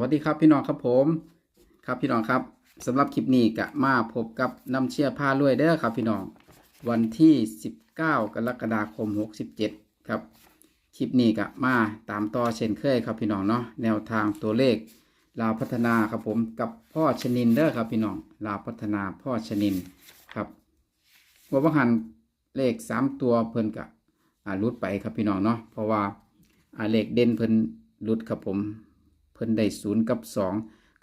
วัสดีครับพี่น้องครับผม ครับพี่น้องครับสำหรับคลิปนี้ก็มาพบกับน้ำเชี่ยผ้าลวยเด้อครับ พี่น้องวันที่ 19 กรกฎาคม 67 ครับคลิปนี้ก็มาตามต่อเช่นเคยครับพี่น้องเนาะแนวทางตัวเลขลาวพัฒนาครับผมกับพ่อชนินเด้อครับพี่น้องลาวพัฒนาพ่อชนินครับว่าบังหันเลขสามตัวเพิ่นกะอ่ารุดไปครับพี่น้องเนาะเพราะว่าอ่าเลขเด่นเพิ่นรุดครับผม เพิ่นได้ศูนย์กับสอง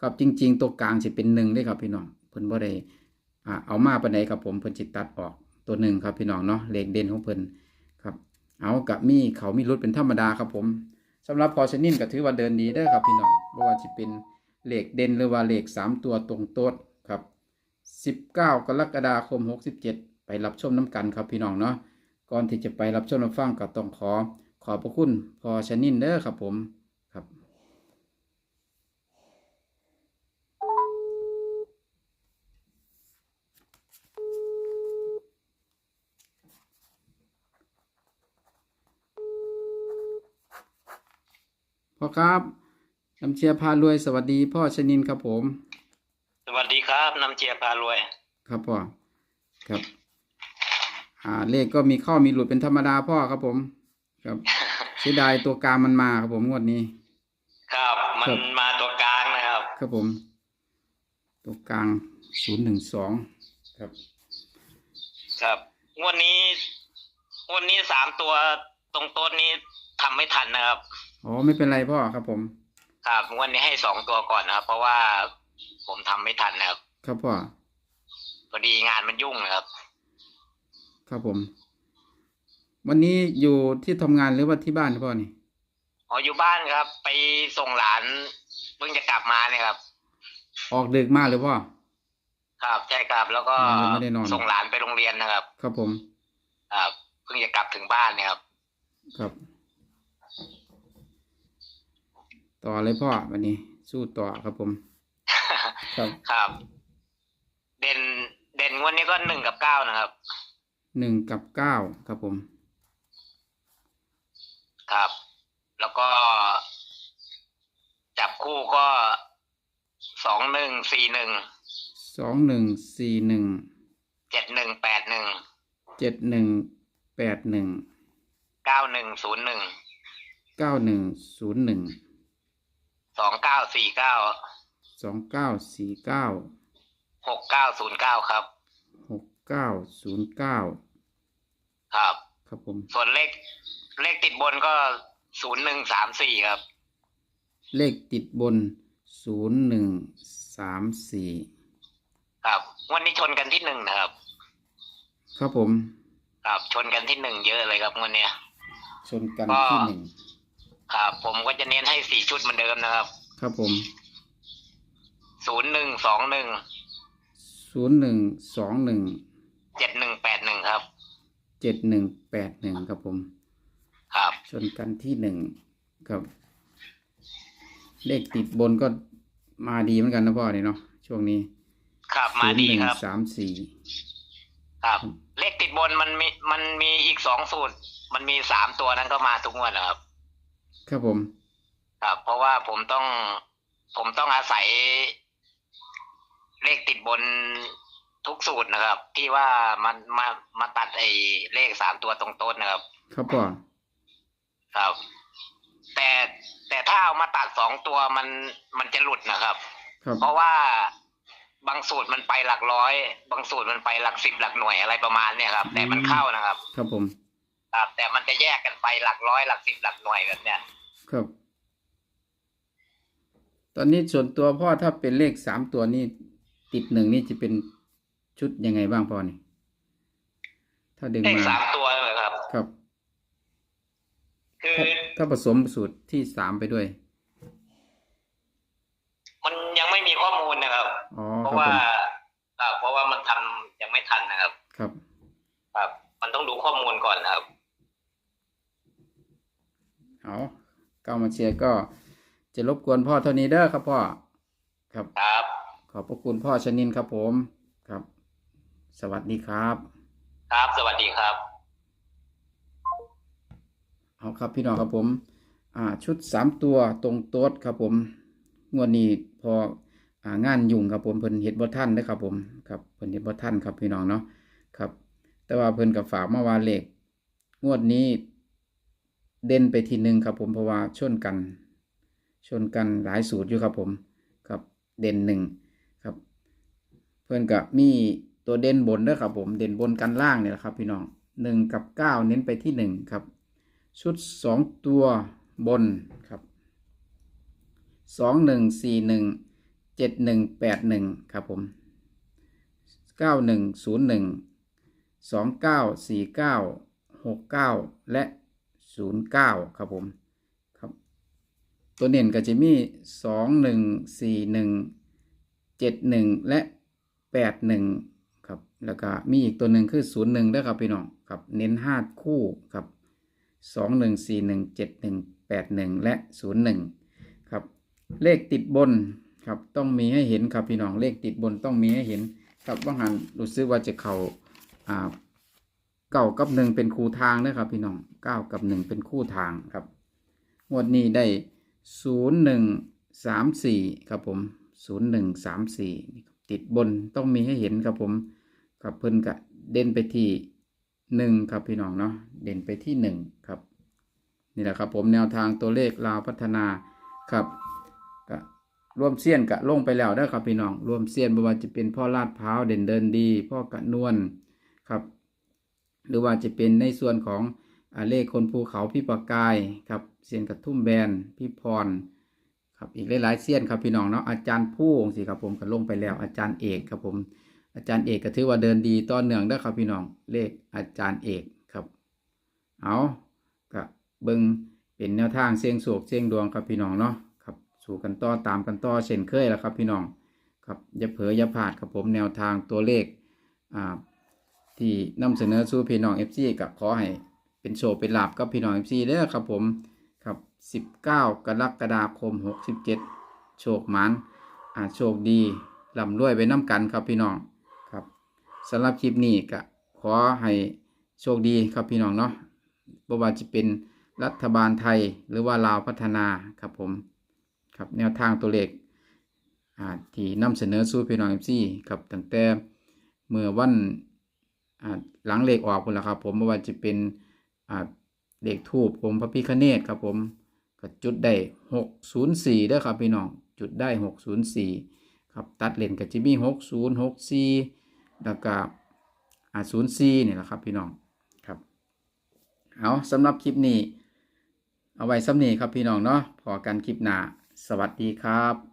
ครับจริง ๆ ตัวกลางจะเป็นหนึ่งได้ครับพี่น้องเพิ่นบ่ได้เอามาปานใดครับผมเพิ่นจิตตัดออกตัวหนึ่งครับพี่น้องเนาะเลขเด่นของเพิ่นครับเอากับมีเขามีรุดเป็นธรรมดาครับผมสำหรับพอชนินก็ถือว่าเดินดีเด้ครับพี่น้องบ่ว่าจะเป็นเลขเด่นหรือว่าเลขสามตัวตรงโต๊ดครับ19กรกฎาคม67ไปรับชมน้ำกันครับพี่น้องเนาะก่อนที่จะไปรับชมรับฟังก็ต้องขอขอบพระคุณพอชนินเด้อครับผมครับ พ่อครับน้ำเชียร์พารวย สวัสดี พ่อชนินครับผม สวัสดีครับน้ำเจียพารวย ครับพ่อครับ อ่าเลขก็มีเข้ามีหลุดเป็นธรรมดาพ่อครับผม ครับเสียดายตัวกลางมันมาครับผมงวดนี้ ครับมัครันบมาตัวกลางนะครับ ครับผม ตัวกลางศูนย์หนึ่งสองครับ ครับงวดนี้งวดนี้สามตัวตรงต้นนี้ทำไม่ทันนะครับ อ๋อไม่เป็นไรพ่อครับผม ครับงวดนี้ให้สองตัวก่อนนะครับ เพราะว่าผมทำไม่ทันนะครับครับพ่อ พอดีงานมันยุ่งนะครับ ครับผม วันนี้อยู่ที่ทำงานหรือว่าที่บ้านพ่อนี่ อ๋ออยู่บ้านครับ ไปส่งหลานเพิ่งจะกลับมาเนี่ยครับ ออกดึกมากเลยพ่อ ครับใช่ครับแล้วก็ยังไม่ได้นอน ส่งหลานไปโรงเรียนนะครับ ครับผม ครับเพิ่งจะกลับถึงบ้านเนี่ยครับ ครับ ต่อเลยพ่อวันนี้ สู้ต่อครับผม ครับ ครับ เด่นเด่นงวดนี้ก็หนึ่งกับเก้านะครับหนึ่งกับเก้าครับผม ครับ แล้วก็ จับคู่ก็สองหนึ่งสี่หนึ่งสองหนึ่งสี่หนึ่งเจ็ดหนึ่งแปดหนึ่งเจ็ดหนึ่งแปดหนึ่งเก้าหนึ่งศูนย์หนึ่งเก้าหนึ่งศูนย์หนึ่ง สองเก้าสี่เก้าสองเก้าสี่เก้าหกเก้าศูนย์เก้าครับหกเก้าศูนย์เก้าครับ ครับผม ส่วนเลขเลขติดบนก็ศูนย์หนึ่งสามสี่ครับ เลขติดบนศูนย์หนึ่งสามสี่ครับวันนี้ชนกันที่หนึ่งนะครับ ครับผม ครับชนกันที่หนึ่งเยอะเลยครับวันเนี้ยชนกันก็ที่หนึ่ง ครับผมก็จะเน้นให้สี่ชุดเหมือนเดิมนะครับ ครับผมศูนย์หนึ่งสองหนึ่งศูนย์หนึ่งสองหนึ่งเจ็ดหนึ่งแปดหนึ่งครับ เจ็ดหนึ่งแปดหนึ่งครับผม ครับ ชนกันที่หนึ่งครับ เลขติดบนก็มาดีเหมือนกันนะพ่อเนี่ยเนาะช่วงนี้ครับมาดีครับสามสี่ครับ เลขติดบนมันมีมันมีอีกสองสูตร มันมีสามตัวนั้นก็มาทุกงวดนะครับ ครับผม ครับ เพราะว่าผมต้องผมต้องอาศัยเลขติดบนทุกสูตรนะครับ ที่ว่ามันมามาตัดไอ้เลขสามตัวตรงต้นนะครับ ครับพ่อครับ แต่แต่ถ้าเอามาตัดสองตัวมันมันจะหลุดนะครับ ครับเพราะว่าบางสูตรมันไปหลักร้อย บางสูตรมันไปหลักสิบหลักหน่วยอะไรประมาณเนี่ยครับ แต่มันเข้านะครับ ครับผม ครับแต่มันจะแยกกันไปหลักร้อยหลักสิบหลักหน่วยแบบเนี้ยครับ ตอนนี้ส่วนตัวพ่อถ้าเป็นเลขสามตัวนี่ติดหนึ่งนี่จะเป็นชุดยังไงบ้างพ่อนี่ ถ้าดึงเลขมา สามตัวเลยครับ ครับ คือ ถ้าถ้าผสมสูตรที่สามไปด้วย มันยังไม่มีข้อมูลนะครับ อ๋อเพครัราะบว่าผมครับเพราะว่ามันทำยังไม่ทันนะครับ ครับ ครับ มันต้องดูข้อมูลก่อนนะครับ เอา ก้ามาเชียร์ก็จะรบกวนพ่อเท่านี้เด้อครับพ่อครับ ครับ ขอบพระคุณพ่อชนินครับผมครับ สวัสดีครับ ครับสวัสดีครับเอาครับพี่น้องครับผม อ่า ชุดสามตัวตรงโต๊ดครับผมงงวดนี้พออ่างานยุ่งครับผมเพิ่นเฮ็ดบ่ทันเด้อครับผมครับเพิ่นเฮ็ดบ่ทันครับพี่น้องเนาะครับ แต่ว่าเพิ่นก็ฝากมาว่าเลขงวดนี้ เด่นไปทีหนึ่งครับผมเพราะว่าชนกัน ชนกันหลายสูตรอยู่ครับผมครับเด่นหนึ่งครับ เพื่อนกับมีตัวเด่นบนด้วยครับผมเด่นบนกันล่างเนี่ยแหละครับ พี่น้องหนึ่งกับเก้าเน้นไปที่หนึ่งครับ ชุดสองตัวบนครับสองหนึ่งสี่หนึ่งเจ็ดหนึ่งแปดหนึ่งครับผมเก้าหนึ่งศูนย์หนึ่งสองเก้าสี่เก้าหกเก้าและ ศูนย์เก้าครับผมครับ ตัวเด่นก็จะมีสองหนึ่งสี่หนึ่งเจ็ดหนึ่งและแปดหนึ่งครับ แล้วก็มีอีกตัวหนึ่งคือศูนย์หนึ่งด้วยครับพี่น้องครับ เน้นห้าคู่ครับสองหนึ่งสี่หนึ่งเจ็ดหนึ่งแปดหนึ่งและศูนย์หนึ่งครับ เลขติดบนครับ ต้องมีให้เห็นครับพี่น้องเลขติดบนต้องมีให้เห็นครับว่าหันรู้สึกว่าจะเข่าอ่าเก้ากับหนึ่งเป็นครูทางนะครับพี่น้อง เก้ากับหนึ่งเป็นคู่ทางครับงวดนี้ได้ศูนย์หนึ่งสามสี่ครับผมศูนย์หนึ่งสามสี่ติดบนต้องมีให้เห็นครับผมครับเพิ่นกะเด่นไปที่หนึ่งครับพี่น้องเนาะเด่นไปที่หนึ่งครับ นี่แหละครับผมแนวทางตัวเลขลาวพัฒนาครับก็ร่วมเสี้ยนกะลงไปแล้วได้ครับพี่น้องร่วมเสี้ยนไม่ว่าจะเป็นพ่อลาดพร้าวเด่นเดินดี พ่อกะนวลครับ หรือว่าจะเป็นในส่วนของ เลขคนภูเขาพี่ประกายครับเซียนกระทุ่มแบนพี่พรครับอีกหลายๆเซียนครับพี่น้องเนาะอาจารย์ผู้องค์สิครับผมก็ลงไปแล้วอาจารย์เอกครับผม อาจารย์เอกก็ถือว่าเดินดีต่อเนื่องได้ครับพี่น้องเลขอาจารย์เอกครับเอาก็เบิงเป็นแนวทางเสียงโศกเสียงดวงครับพี่น้องเนาะครับสู่กันต่อตามกันต่อเช่นเคยแล้วครับพี่น้องครับอย่าเผลออย่าพลาดครับผมแนวทางตัวเลขอ่าที่นำเสนอสู่พี่น้องเอฟซีกับขอให้ เป็นโชว์เป็นลาบกับพี่น้องเอฟซีเด้อครับผมครับ19กรกฎาคม67โชคมันอ่าโชคดีลำรวยไปน้ำกันครับพี่น้องครับสำหรับคลิปนี้ก็ขอให้โชคดีครับพี่น้องเนาะบ่ว่าจะเป็นรัฐบาลไทยหรือว่าลาวพัฒนาครับผมครับแนวทางตัวเลขอ่าที่นำเสนอสู่พี่น้องเอฟซีครับตั้งแต่เมื่อวันอ่าหลังเลขออกพุ่นละครับผมไม่ว่าจะเป็น เลขทูบผมพระพิคเนตครับผมก็จุดได้หกศูนย์สี่ด้อครับพี่น้องจุดได้หกศูนย์สี่ครับตัดเลนกับจิมี่หกศูนย์หกสี่แล้วก็อ่าศูนย์สี่นี่แหละครับพี่น้องครับเอาสำหรับคลิปนี้ เอาไว้สำนีครับพี่น้องเนาะพอกันคลิปหน้าสวัสดีครับ